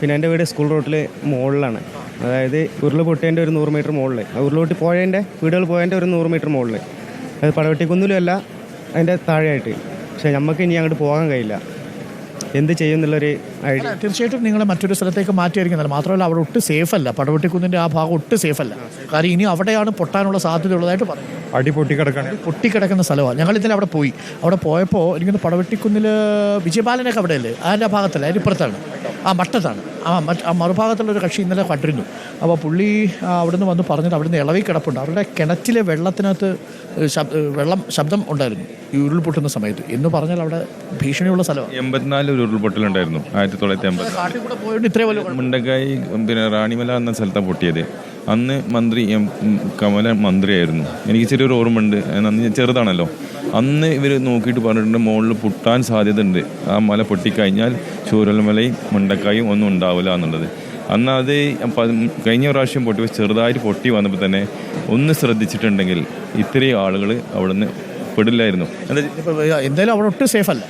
പിന്നെ എന്റെ വീട് സ്കൂൾ റോട്ടിൽ മുകളിലാണ്. അതായത് ഉരുൾ പൊട്ടേന്റെ ഒരു നൂറ് മീറ്റർ മുകളിൽ ഉരുളുപൊട്ടി പോയതിന്റെ വീടുകൾ പോയതിന്റെ ഒരു നൂറ് മീറ്റർ മുകളിൽ അത് പടവെട്ടിക്കുന്നിലുമല്ല അതിന്റെ താഴെയായിട്ട്. പക്ഷേ നമുക്ക് ഇനി അങ്ങോട്ട് പോകാൻ കഴിയില്ല. എന്ത് ചെയ്യും എന്നുള്ളൊരു ഐഡിയ. തീർച്ചയായിട്ടും നിങ്ങൾ മറ്റൊരു സ്ഥലത്തേക്ക് മാറ്റിയായിരിക്കുന്നത് മാത്രമല്ല അവിടെ ഒട്ടും സേഫ് അല്ല. പടവെട്ടിക്കുന്നിന്റെ ആ ഭാഗം ഒട്ട് സേഫ് അല്ല. കാര്യം ഇനി അവിടെയാണ് പൊട്ടാനുള്ള സാധ്യത ഉള്ളതായിട്ട് പറഞ്ഞു അടി പൊട്ടിക്കിടക്കാൻ പൊട്ടിക്കിടക്കുന്ന സ്ഥലമാണ് ഞങ്ങൾ ഇന്നലെ അവിടെ പോയി. അവിടെ പോയപ്പോൾ എനിക്കൊന്ന് പടവെട്ടിക്കുന്നിൽ വിജയബാലനൊക്കെ അവിടെയല്ലേ? അതിന്റെ ആ ഭാഗത്തല്ല? അതിന് ഇപ്പുറത്താണ്. ആ മട്ടത്താണ് ആ മറ്റ് ആ മറുഭാഗത്തുള്ളൊരു കക്ഷി ഇന്നലെ കണ്ടിരുന്നു. അപ്പോൾ പുള്ളി അവിടുന്ന് വന്ന് പറഞ്ഞത് അവിടുന്ന് ഇളവി കിടപ്പുണ്ട്. അവരുടെ കിണറ്റിലെ വെള്ളത്തിനകത്ത് വെള്ളം ശബ്ദം ഉണ്ടായിരുന്നു ഈ ഉരുൾപൊട്ടുന്ന സമയത്ത്. എന്ന് പറഞ്ഞാൽ അവിടെ ഭീഷണിയുള്ള സ്ഥലമാണ്. എൺപത്തിനാല് ഒരു ഉരുൾപൊട്ടലുണ്ടായിരുന്നു ആയിരത്തി തൊള്ളായിരത്തി കാട്ടിൽ കൂടെ പോയിട്ട് ഇത്രേ പോലെ മുണ്ടക്കായി പിന്നെ റാണിമല എന്ന സ്ഥലത്താണ് പൊട്ടിയത്. അന്ന് മന്ത്രി എം കമല മന്ത്രിയായിരുന്നു. എനിക്ക് ചെറിയൊരു ഓർമ്മയുണ്ട്. അന്ന് ചെറുതാണല്ലോ. അന്ന് ഇവർ നോക്കിയിട്ട് പറഞ്ഞിട്ടുണ്ട് മുകളിൽ പൊട്ടാൻ സാധ്യതയുണ്ട്. ആ മല പൊട്ടിക്കഴിഞ്ഞാൽ ചൂരൽമലയും മുണ്ടക്കായും ഒന്നും ഉണ്ടാവില്ല എന്നുള്ളത്. അന്ന് അത് കഴിഞ്ഞ പ്രാവശ്യം പൊട്ടി ചെറുതായിട്ട് പൊട്ടി വന്നപ്പോൾ തന്നെ ഒന്ന് ശ്രദ്ധിച്ചിട്ടുണ്ടെങ്കിൽ ഇത്രയും ആളുകൾ അവിടുന്ന് പെടില്ലായിരുന്നു. എന്തായാലും അവിടെ ഒട്ടും സേഫ് അല്ല.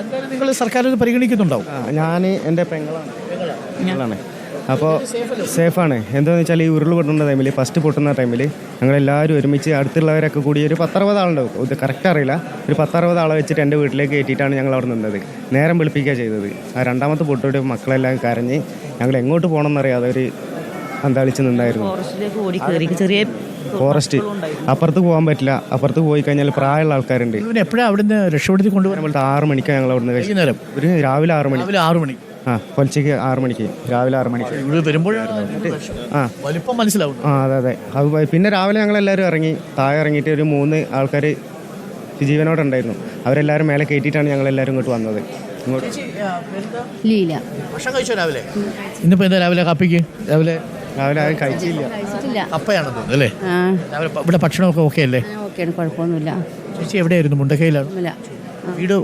എന്തായാലും നിങ്ങൾ സർക്കാർ പരിഗണിക്കുന്നുണ്ടാവും. ഞാൻ എന്റെ പെങ്ങളാണ്. പെങ്ങളാണ്. അപ്പോൾ സേഫാണ്. എന്താണെന്ന് വെച്ചാൽ ഈ ഉരുൾ പൊട്ടുന്ന ടൈമിൽ ഫസ്റ്റ് പൊട്ടുന്ന ടൈമിൽ ഞങ്ങളെല്ലാവരും ഒരുമിച്ച് അടുത്തുള്ളവരൊക്കെ കൂടി ഒരു പത്തറുപത് ആളുണ്ടാവും. ഇത് കറക്റ്റ് അറിയില്ല. ഒരു പത്തറുപത് ആളെ വെച്ചിട്ട് എന്റെ വീട്ടിലേക്ക് കയറ്റിയിട്ടാണ് ഞങ്ങൾ അവിടെ നിന്നത്. നേരം വെളുപ്പിക്കുക ചെയ്തത്. ആ രണ്ടാമത്തെ പൊട്ടോട്ട് മക്കളെല്ലാം കരഞ്ഞ് ഞങ്ങൾ എങ്ങോട്ട് പോകണം എന്നറിയാതെ ഒരു അന്താളിച്ച് നിന്നായിരുന്നു. ഫോറസ്റ്റിലേക്ക് ഓടി കയറി ചെറിയ ഫോറസ്റ്റ് അപ്പുറത്ത് പോകാൻ പറ്റില്ല. അപ്പുറത്ത് പോയി കഴിഞ്ഞാൽ പ്രായമുള്ള ആൾക്കാരുണ്ട്. ഇവന് എപ്പോഴാണ് അവിടുന്ന് രക്ഷപ്പെടുത്തി കൊണ്ടുപോകാൻ ആറ് മണിക്കാണ് ഞങ്ങൾ അവിടുന്ന് വൈകുന്നേരം. ഒരു രാവിലെ ആറ് മണി. രാവിലെ ആറു മണി. ആ പൊലച്ചയ്ക്ക് ആറ് മണിക്ക് രാവിലെ ആറ് മണിക്ക്. ഇവിടെ വരുമ്പോഴാണ് ആ. വലിപ്പം മനസ്സിലാവുന്നത് ആ അതെ അതെ. അത് പോയി. പിന്നെ രാവിലെ ഞങ്ങൾ എല്ലാവരും ഇറങ്ങി താഴെ ഇറങ്ങിയിട്ട് ഒരു മൂന്ന് ആൾക്കാർ ജീവനോടെ ഉണ്ടായിരുന്നു അവരെല്ലാവരും മേലെ കയറ്റിയിട്ടാണ് ഞങ്ങൾ എല്ലാവരും ഇങ്ങോട്ട് വന്നത്. ഇങ്ങോട്ട്. ലീല. ഭക്ഷണം കഴിച്ചോ രാവിലെ? ഇന്നിപ്പോ എന്താ രാവിലെ കാപ്പിക്ക്? രാവിലെ? രാവിലെ ആരും കഴിച്ചില്ല. കഴിച്ചിട്ടില്ല. കപ്പയാണെന്ന് തോന്നുന്നു അല്ലേ? ആ. രാവിലെ പ- ഇവിടെ ഭക്ഷണമൊക്കെ ഓക്കെ അല്ലേ? ഓക്കെയാണ് കുഴപ്പമൊന്നുമില്ല. ചേച്ചി എവിടെയായിരുന്നു? മുണ്ടക്കയിലാണ്? വീട്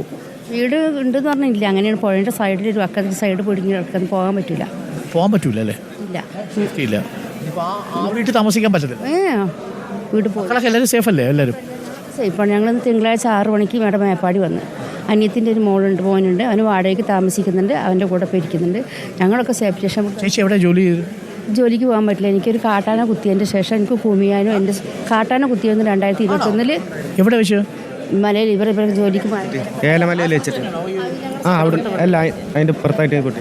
വീട് ഉണ്ടെന്ന് പറഞ്ഞില്ല. അങ്ങനെയാണ് പുഴയുടെ സൈഡിൽ ഒരു അക്കത്തെ സൈഡ് പിടിങ്ങി കിടക്കാൻ പോകാൻ പറ്റില്ല പോകാൻ പറ്റൂല അല്ലേ? ഇല്ല. വീട്ടിൽ താമസിക്കാൻ പറ്റത്തില്ല. ഏ വീട് പോയി. മക്കളൊക്കെ എല്ലാവരും സേഫ് അല്ലേ എല്ലാവരും ഇപ്പോൾ ഞങ്ങൾ തിങ്കളാഴ്ച ആറ് മണിക്ക് മേഡം മേപ്പാടി വന്ന്. അനിയത്തിന്റെ ഒരു മോളുണ്ട് മോനുണ്ട്. അവന് വാടകയ്ക്ക് താമസിക്കുന്നുണ്ട്. അവന്റെ കൂടെ പേരിക്കുന്നുണ്ട് ഇരിക്കുന്നുണ്ട്. ഞങ്ങളൊക്കെ സേഫ് ശേഷം ചേച്ചി എവിടെ ജോലി ചെയ്തു? ജോലിക്ക് പോകാൻ പറ്റില്ല. എനിക്കൊരു കാട്ടാന കുത്തിയതിന്റെ ശേഷം എനിക്ക് ഭൂമിയാനും എന്റെ കാട്ടാന കുത്തിയെന്ന് രണ്ടായിരത്തി ഇരുപത്തൊന്നിൽ എവിടെ വെച്ച്? മലയിൽ ഇവർ ഇവരെ ജോലിക്ക് മാറ്റി ഏലമലയിൽ വെച്ചിട്ട്? ആ അവിടെ അല്ല അതിന്റെ പുറത്തായിട്ട് കുട്ടി.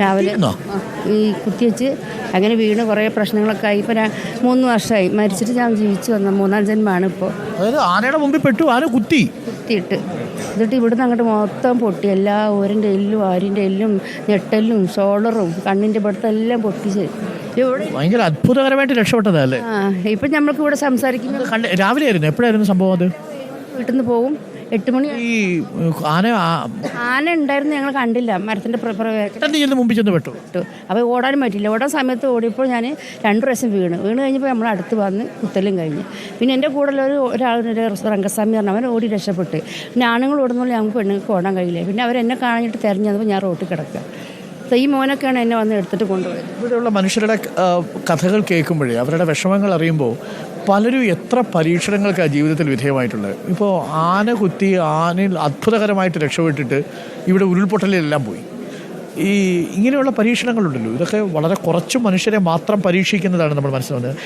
രാവിലെ ഈ കുത്തിവെച്ച് അങ്ങനെ വീണ് കുറേ പ്രശ്നങ്ങളൊക്കെ ആയി. ഇപ്പം മൂന്ന് വർഷമായി. മരിച്ചിട്ട് ഞാൻ ജീവിച്ചു വന്ന മൂന്നാം ജന്മമാണ് ഇപ്പോൾ. അതായത് ആനയുടെ മുമ്പിൽ പെട്ടു ആന കുത്തി. കുത്തിയിട്ട്. എന്നിട്ട് ഇവിടുന്ന് അങ്ങോട്ട് മൊത്തം പൊട്ടി. എല്ലാ ഓരന്റെ എല്ലും ആരിന്റെ എല്ലും ഞെട്ടലും ഷോൾഡറും കണ്ണിന്റെ ഇവിടുത്തെ എല്ലാം പൊട്ടിച്ച്. ഭയങ്കര അത്ഭുതകരമായിട്ട് രക്ഷപ്പെട്ടതാ അല്ലേ? ആ ഇപ്പം നമ്മൾക്ക് ഇവിടെ സംസാരിക്കുന്നത് രാവിലെ ആയിരുന്നു. എപ്പോഴായിരുന്നു സംഭവം അത്? വീട്ടിൽ നിന്ന് പോകും എട്ട് മണി ഈ ആന ആന ഉണ്ടായിരുന്നു ഞങ്ങൾ കണ്ടില്ല. മരത്തിന്റെ മുമ്പിൽ ചെന്ന് പെട്ടു. ഇട്ടു അപ്പോൾ ഓടാനും പറ്റില്ല ഓടാൻ സമയത്ത് ഓടിയപ്പോൾ ഞാൻ രണ്ടു പ്രാവശ്യം വീണ്. വീണ് കഴിഞ്ഞപ്പോൾ നമ്മൾ അടുത്ത് വന്ന് കുത്തലും കഴിഞ്ഞ്. പിന്നെ എന്റെ കൂടെ ഒരു ഒരാളുടെ രംഗസ്വാമി പറഞ്ഞു അവൻ ഓടി രക്ഷപ്പെട്ട്. പിന്നെ ആണുങ്ങൾ ഓടുന്നതുകൊണ്ട് ഞങ്ങൾക്ക് പെണ്ണുങ്ങൾക്ക് ഓടാൻ കഴിയില്ല. പിന്നെ അവരെന്നെ എന്നെ തിരഞ്ഞു വന്നപ്പോൾ ഞാൻ റോട്ടിൽ കിടക്കുക. ഈ മോനൊക്കെയാണ് എന്നെ വന്ന് എടുത്തിട്ട് കൊണ്ടുപോയത്. ഇവിടെയുള്ള മനുഷ്യരുടെ കഥകൾ കേൾക്കുമ്പോഴേ അവരുടെ വിഷമങ്ങൾ അറിയുമ്പോൾ പലരും എത്ര പരീക്ഷണങ്ങൾക്കാണ് ജീവിതത്തിൽ വിധേയമായിട്ടുള്ളത്. ഇപ്പോൾ ആന കുത്തി ആനയിൽ അത്ഭുതകരമായിട്ട് രക്ഷപ്പെട്ടിട്ട് ഇവിടെ ഉരുൾപൊട്ടലിലെല്ലാം പോയി. ഈ ഇങ്ങനെയുള്ള പരീക്ഷണങ്ങളുണ്ടല്ലോ. ഇതൊക്കെ വളരെ കുറച്ച് മനുഷ്യരെ മാത്രം പരീക്ഷിക്കുന്നതാണ് നമ്മൾ മനസ്സിലാവുന്നത്